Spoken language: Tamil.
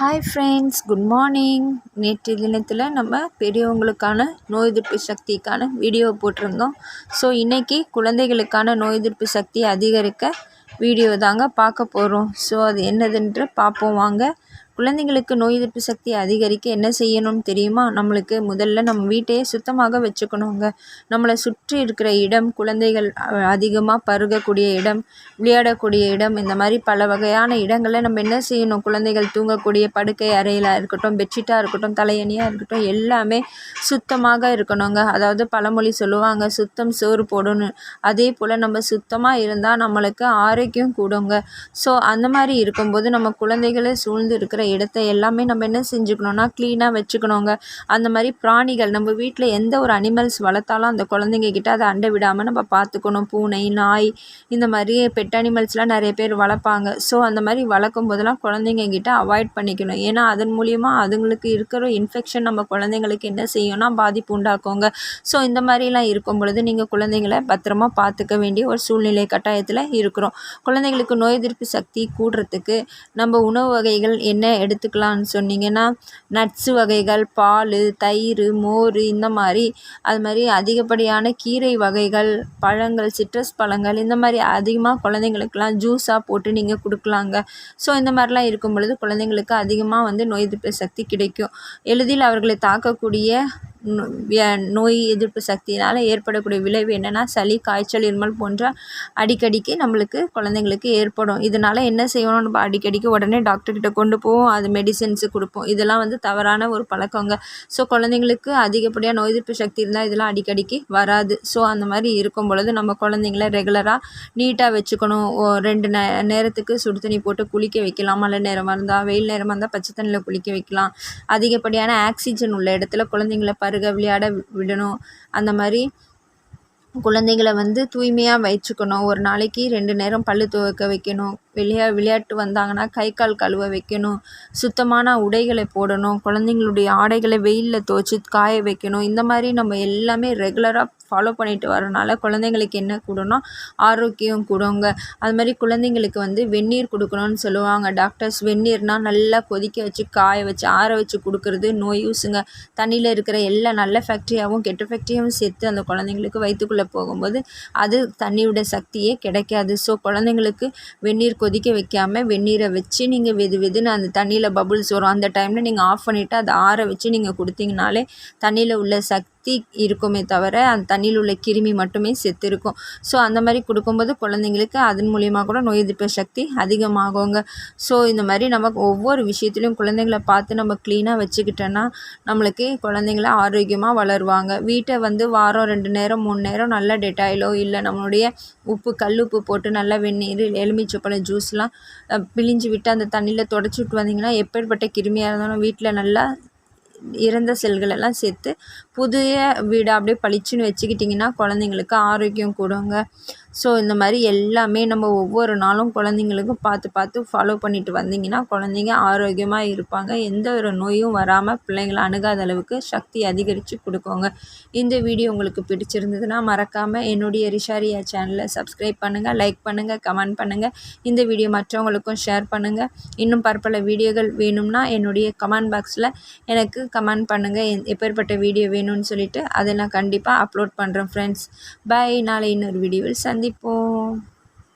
ஹாய் ஃப்ரெண்ட்ஸ் குட் மார்னிங் நேற்று தினத்தில் நம்ம பெரியவங்களுக்கான நோய் எதிர்ப்பு சக்திக்கான வீடியோ போட்டிருந்தோம். ஸோ இன்றைக்கி குழந்தைகளுக்கான நோய் எதிர்ப்பு சக்தி அதிகரிக்க வீடியோ தாங்க பார்க்க போகிறோம் ஸோ அது என்னதுன்ட்டு பார்ப்போம் வாங்க. குழந்தைங்களுக்கு நோய் எதிர்ப்பு சக்தி அதிகரிக்க என்ன செய்யணும்னு தெரியுமா? நம்மளுக்கு முதல்ல நம்ம வீட்டையே சுத்தமாக வச்சுக்கணுங்க. நம்மளை சுற்றி இருக்கிற இடம் குழந்தைகள் அதிகமாக பருகக்கூடிய இடம் விளையாடக்கூடிய இடம் இந்த மாதிரி பல வகையான இடங்களில் நம்ம என்ன செய்யணும்? குழந்தைகள் தூங்கக்கூடிய படுக்கை அறையிலாக இருக்கட்டும் பெட்ஷீட்டாக இருக்கட்டும் தலையணியாக இருக்கட்டும் எல்லாமே சுத்தமாக இருக்கணுங்க. அதாவது பழமொழி சொல்லுவாங்க சுத்தம் சோறு போடணும் அதே போல் நம்ம சுத்தமாக இருந்தால் நம்மளுக்கு ஆரோக்கியம் கூடுங்க. ஸோ அந்த மாதிரி இருக்கும்போது நம்ம குழந்தைகளை சூழ்ந்து இருக்கிற இடத்த எல்லாமே நம்ம என்ன செஞ்சுக்கணுன்னா க்ளீனாக வச்சுக்கணுங்க. அந்த மாதிரி பிராணிகள் நம்ம வீட்டில் எந்த ஒரு அனிமல்ஸ் வளர்த்தாலும் அந்த குழந்தைங்க கிட்ட அதை அண்டை விடாமல் நம்ம பார்த்துக்கணும். பூனை நாய் இந்த மாதிரி பெட் அனிமல்ஸ்லாம் நிறைய பேர் வளர்ப்பாங்க. ஸோ அந்த மாதிரி வளர்க்கும் போதெல்லாம் குழந்தைங்க கிட்ட அவாய்ட் பண்ணிக்கணும். ஏன்னா அதன் மூலியமாக அதுங்களுக்கு இருக்கிற இன்ஃபெக்ஷன் நம்ம குழந்தைங்களுக்கு என்ன செய்யும்னா பாதிப்பு உண்டாக்குங்க. ஸோ இந்த மாதிரிலாம் இருக்கும் பொழுது நீங்கள் குழந்தைங்கள பத்திரமா பார்த்துக்க வேண்டிய ஒரு சூழ்நிலை கட்டாயத்தில் இருக்கிறோம். குழந்தைங்களுக்கு நோய் எதிர்ப்பு சக்தி கூடுறதுக்கு நம்ம உணவு வகைகள் என்ன எடுத்துக்கலாம்னு சொன்னீங்கன்னா நட்ஸு வகைகள் பால் தயிர் மோர் இந்த மாதிரி அது மாதிரி அதிகப்படியான கீரை வகைகள் பழங்கள் சிட்ரஸ் பழங்கள் இந்த மாதிரி அதிகமாக குழந்தைங்களுக்கெல்லாம் ஜூஸாக போட்டு நீங்கள் கொடுக்கலாங்க. ஸோ இந்த மாதிரிலாம் இருக்கும் பொழுது குழந்தைங்களுக்கு அதிகமாக வந்து நோய் எதிர்ப்பு சக்தி கிடைக்கும். எளிதில் அவர்களை தாக்கக்கூடிய நோய் எதிர்ப்பு சக்தியினால் ஏற்படக்கூடிய விளைவு என்னென்னா சளி காய்ச்சல் இருமல் போன்ற அடிக்கடிக்கு நம்மளுக்கு குழந்தைங்களுக்கு ஏற்படும். இதனால் என்ன செய்யணும் நம்ம அடிக்கடிக்கு உடனே டாக்டர்கிட்ட கொண்டு போவோம். அது மெடிசன்ஸு கொடுப்போம். இதெல்லாம் வந்து தவறான ஒரு பழக்கங்க. ஸோ குழந்தைங்களுக்கு அதிகப்படியாக நோய் எதிர்ப்பு சக்தி இருந்தால் இதெல்லாம் அடிக்கடிக்கு வராது. ஸோ அந்த மாதிரி இருக்கும் பொழுது நம்ம குழந்தைங்கள ரெகுலராக நீட்டாக வச்சுக்கணும். ரெண்டு நே நேரத்துக்கு சுடு தண்ணி போட்டு குளிக்க வைக்கலாம். மழை நேரமாக இருந்தால் வெயில் நேரமாக இருந்தால் பச்சை தண்ணியில் குளிக்க வைக்கலாம். அதிகப்படியான ஆக்சிஜன் உள்ள இடத்துல குழந்தைங்கள பருக விளையாட விடணும். அந்த மாதிரி குழந்தைங்களை வந்து தூய்மையாக வச்சுக்கணும். ஒரு நாளைக்கு ரெண்டு நேரம் பல் துவைக்க வைக்கணும். வெளியா விளையாட்டு வந்தாங்கன்னா கை கால் கழுவ வைக்கணும். சுத்தமான உடைகளை போடணும். குழந்தைங்களுடைய ஆடைகளை வெயிலில் துவச்சி காய வைக்கணும். இந்த மாதிரி நம்ம எல்லாமே ரெகுலராக ஃபாலோ பண்ணிட்டு வரனால குழந்தைங்களுக்கு என்ன கூடும்னா ஆரோக்கியம் கூடுங்க. அது மாதிரி குழந்தைங்களுக்கு வந்து வெந்நீர் கொடுக்கணும்னு சொல்லுவாங்க. டாக்டர்ஸ் வெந்நீர்னால் நல்லா கொதிக்க வச்சு காய வச்சு ஆற வச்சு கொடுக்குறது நோய் யூஸுங்க தண்ணியில் இருக்கிற எல்லா நல்ல ஃபேக்ட்ரியாகவும் கெட்ட ஃபேக்டரியாகவும் சேர்த்து அந்த குழந்தைங்களுக்கு வயிற்றுக்குள்ளே போகும்போது அது தண்ணியோட சக்தியே கிடைக்காது. ஸோ குழந்தைங்களுக்கு வெந்நீர் கொதிக்க வைக்காமல் வெந்நீரை வச்சு நீங்கள் வெது வெதுன்னு அந்த தண்ணியில் பபுள்ஸ் வரும். அந்த டைமில் நீங்கள் ஆஃப் பண்ணிவிட்டு அதை ஆற வச்சு நீங்கள் கொடுத்தீங்கனாலே தண்ணியில் உள்ள சக் சுற்றி இருக்குமே தவிர அந்த தண்ணியில் உள்ள கிருமி மட்டுமே செத்து இருக்கும் ஸோ அந்த மாதிரி கொடுக்கும்போது குழந்தைங்களுக்கு அதன் மூலியமாக கூட நோய் எதிர்ப்பு சக்தி அதிகமாகுங்க. ஸோ இந்த மாதிரி நம்ம ஒவ்வொரு விஷயத்துலையும் குழந்தைங்கள பார்த்து நம்ம க்ளீனாக வச்சுக்கிட்டோன்னா நம்மளுக்கு குழந்தைங்கள ஆரோக்கியமாக வளருவாங்க. வீட்டை வந்து வாரம் ரெண்டு நேரம் மூணு நேரம் நல்ல டெட்டாயிலோ இல்லை நம்மளுடைய உப்பு கல் உப்பு போட்டு நல்லா வெந்நீர் எலுமிச்சப்பழம் ஜூஸ்லாம் பிழிஞ்சு விட்டு அந்த தண்ணியில் தொடச்சி விட்டு வந்தீங்கன்னா எப்பேற்பட்ட கிருமியாக இருந்தாலும் வீட்டில் நல்லா இறந்த செல்கள் எல்லாம் சேர்த்து புதிய வீடை அப்படியே பளிச்சுன்னு வச்சுக்கிட்டிங்கன்னா குழந்தைங்களுக்கு ஆரோக்கியம் கூடுங்க. ஸோ இந்த மாதிரி எல்லாமே நம்ம ஒவ்வொரு நாளும் குழந்தைங்களுக்கும் பார்த்து பார்த்து ஃபாலோ பண்ணிட்டு வந்தீங்கன்னா குழந்தைங்க ஆரோக்கியமாக இருப்பாங்க. எந்த ஒரு நோயும் வராமல் பிள்ளைங்களை அணுகாத அளவுக்கு சக்தி அதிகரித்து கொடுக்குங்க. இந்த வீடியோ உங்களுக்கு பிடிச்சிருந்ததுன்னா மறக்காமல் என்னுடைய ரிஷாரியா சேனலை சப்ஸ்கிரைப் பண்ணுங்கள் லைக் பண்ணுங்கள் கமெண்ட் பண்ணுங்கள் இந்த வீடியோ மற்றவங்களுக்கும் ஷேர் பண்ணுங்கள் இன்னும் பற்பல வீடியோகள் வேணும்னா என்னுடைய கமெண்ட் பாக்ஸில் எனக்கு கமெண்ட் பண்ணுங்கள் எப்பேற்பட்ட வீடியோ வேணும்னு சொல்லிவிட்டு அதை நான் கண்டிப்பாக அப்லோட் பண்ணுறேன் ஃப்ரெண்ட்ஸ் பாய் நாளை இன்னொரு வீடியோவில் Sorry po.